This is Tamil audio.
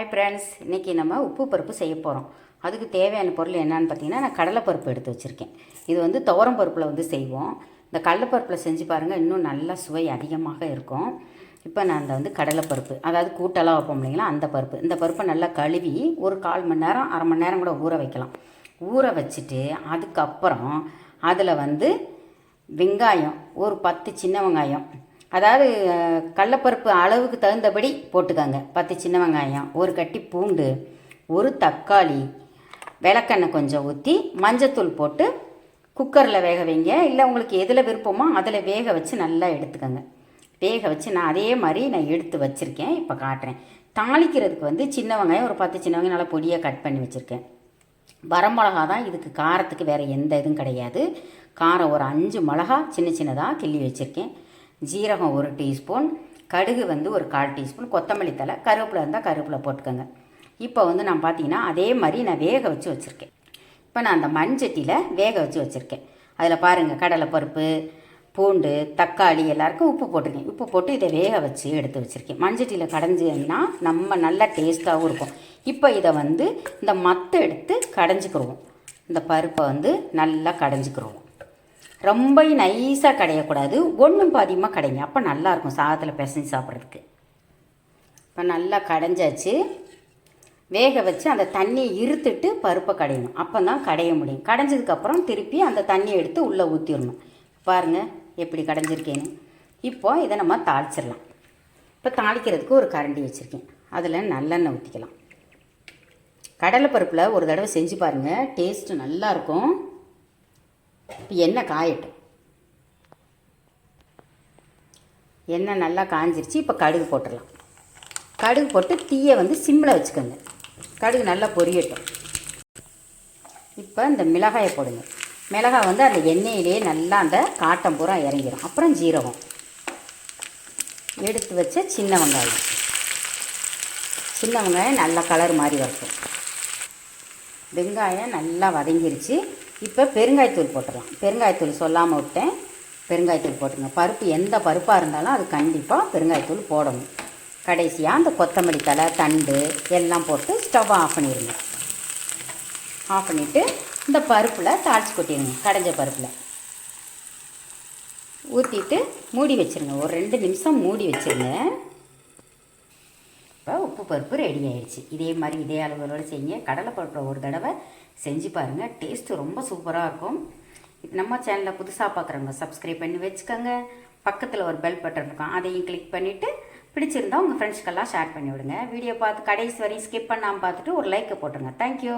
ஹாய் ஃப்ரெண்ட்ஸ் இன்றைக்கி நம்ம உப்பு பருப்பு செய்ய போகிறோம் அதுக்கு தேவையான பொருள் என்னன்னு பார்த்தீங்கன்னா நான் கடலைப்பருப்பு எடுத்து வச்சுருக்கேன். இது வந்து துவரம் பருப்பில் வந்து செய்வோம். இந்த கடலைப்பருப்பில் செஞ்சு பாருங்கள் இன்னும் நல்லா சுவை அதிகமாக இருக்கும். இப்போ நான் அந்த வந்து கடலைப்பருப்பு அதாவது கூட்டெல்லாம் வைப்போம் இல்லைங்களா அந்த பருப்பு. இந்த பருப்பை நல்லா கழுவி ஒரு கால் மணி நேரம் அரை மணி நேரம் கூட ஊற வைக்கலாம். ஊற வச்சுட்டு அதுக்கப்புறம் அதில் வந்து வெங்காயம் ஒரு பத்து சின்ன வெங்காயம் அதாவது கடலப்பருப்பு அளவுக்கு தகுந்தபடி போட்டுக்கோங்க. பத்து சின்ன வெங்காயம் ஒரு கட்டி பூண்டு ஒரு தக்காளி விளக்கெண்ணெய் கொஞ்சம் ஊற்றி மஞ்சத்தூள் போட்டு குக்கரில் வேக வைங்க. இல்லை உங்களுக்கு எதில் விருப்பமோ அதில் வேக வச்சு நல்லா எடுத்துக்கோங்க. வேக வச்சு நான் அதே மாதிரி நான் எடுத்து வச்சுருக்கேன். இப்போ காட்டுறேன். தாளிக்கிறதுக்கு வந்து சின்ன வெங்காயம் ஒரு பத்து சின்ன வெங்காயம் நல்லா பொடியாக கட் பண்ணி வச்சுருக்கேன். வரமிளகா தான் இதுக்கு காரத்துக்கு வேறு எந்த இதுவும் கிடையாது. காரம் ஒரு அஞ்சு மிளகா சின்ன சின்னதாக கிள்ளி வச்சுருக்கேன். ஜீரகம் ஒரு டீஸ்பூன் கடுகு வந்து ஒரு கால் டீஸ்பூன் கொத்தமல்லி தலை கருவேப்பிலை இருந்தால் கருவேப்பிலை போட்டுக்கோங்க. இப்போ வந்து நான் பார்த்தீங்கன்னா அதே மாதிரி நான் வேக வச்சு வச்சுருக்கேன். இப்போ நான் அந்த மஞ்சட்டியில் வேக வச்சு வச்சுருக்கேன். அதில் பாருங்கள் கடலைப்பருப்பு பூண்டு தக்காளி எல்லாருக்கும் உப்பு போட்டிருக்கேன். உப்பு போட்டு இதை வேக வச்சு எடுத்து வச்சுருக்கேன். மஞ்சட்டியில் கடைஞ்சின்னா நம்ம நல்லா டேஸ்ட்டாகவும் இருக்கும். இப்போ இதை வந்து இந்த மத்தை எடுத்து கடைஞ்சிக்கிடுவோம் இந்த பருப்பை வந்து நல்லா கடைஞ்சிக்கிருவோம். ரொம்ப நைஸாக கடையக்கூடாது. ஒன்றும் பாதியமாக கடைங்க. அப்போ நல்லாயிருக்கும் சாதத்தில் பிசைஞ்சு சாப்பிட்றதுக்கு. இப்போ நல்லா கடைஞ்சாச்சு. வேக வச்சு அந்த தண்ணியை இருத்துட்டு பருப்பை கடையணும். அப்போ தான் கடைய முடியும். கடைஞ்சதுக்கப்புறம் திருப்பி அந்த தண்ணியை எடுத்து உள்ளே ஊற்றிடணும் பாருங்கள் எப்படி கடைஞ்சிருக்கேன்னு. இப்போ இதை நம்ம தாளிச்சிடலாம். இப்போ தாளிக்கிறதுக்கு ஒரு கரண்டி வச்சுருக்கேன். அதில் நல்லெண்ணெய் ஊற்றிக்கலாம் கடலைப்பருப்பில் ஒரு தடவை செஞ்சு பாருங்கள் டேஸ்ட்டு நல்லாயிருக்கும். இப்போ எண்ணெய் காயட்டும்? எண்ணெய் நல்லா காஞ்சிருச்சு இப்போ கடுகு போட்டுடலாம். கடுகு போட்டு தீயை வந்து சிம்மில் வச்சுக்கோங்க. கடுகு நல்லா பொரியட்டும். இப்போ இந்த மிளகாயை போடுங்க. மிளகாய் வந்து அந்த எண்ணெயிலே நல்லா அந்த காட்டம் பூரா இறங்கிடும் அப்புறம் ஜீரகம். எடுத்து வச்ச சின்ன வெங்காயம். சின்ன வெங்காயம் நல்லா கலர் மாதிரி வரட்டும். வெங்காயம் நல்லா வதங்கிருச்சு. இப்போ பெருங்காயத்தூள் போட்டுடலாம். பெருங்காயத்தூள் சொல்லாமல் விட்டேன். பெருங்காயத்தூள் போட்டுங்க. பருப்பு எந்த பருப்பாக இருந்தாலும் அது கண்டிப்பாக பெருங்காயத்தூள் போடணும். கடைசியாக அந்த கொத்தமல்லி தலை தண்டு எல்லாம் போட்டு ஸ்டவ் ஆஃப் பண்ணிடுங்க. ஆஃப் பண்ணிவிட்டு இந்த பருப்பில் தாளிச்சு கொட்டிடுங்க கடைஞ்ச பருப்பில். ஊற்றிட்டு மூடி வச்சுருங்க. ஒரு ரெண்டு நிமிஷம் மூடி வச்சுருங்க. இப்போ உப்பு பருப்பு ரெடி ஆயிடுச்சு. இதே மாதிரி இதே அளவுகளோடு செய்யுங்க. கடலை பருப்பில் ஒரு தடவை செஞ்சு பாருங்கள் டேஸ்ட்டு ரொம்ப சூப்பராக இருக்கும். நம்ம சேனலில் புதுசாக பார்க்குறவங்க சப்ஸ்கிரைப் பண்ணி வச்சுக்கோங்க. பக்கத்தில் ஒரு பெல் பட்டன் இருக்கும். அதையும் கிளிக் பண்ணிவிட்டு பிடிச்சிருந்தா உங்கள் ஃப்ரெண்ட்ஸ்க்கெல்லாம் ஷேர் பண்ணி விடுங்க. வீடியோ பார்த்து கடைசி வரையும் ஸ்கிப் பண்ணாமல் பார்த்துட்டு ஒரு லைக்கை போட்டுருங்க. தேங்க்யூ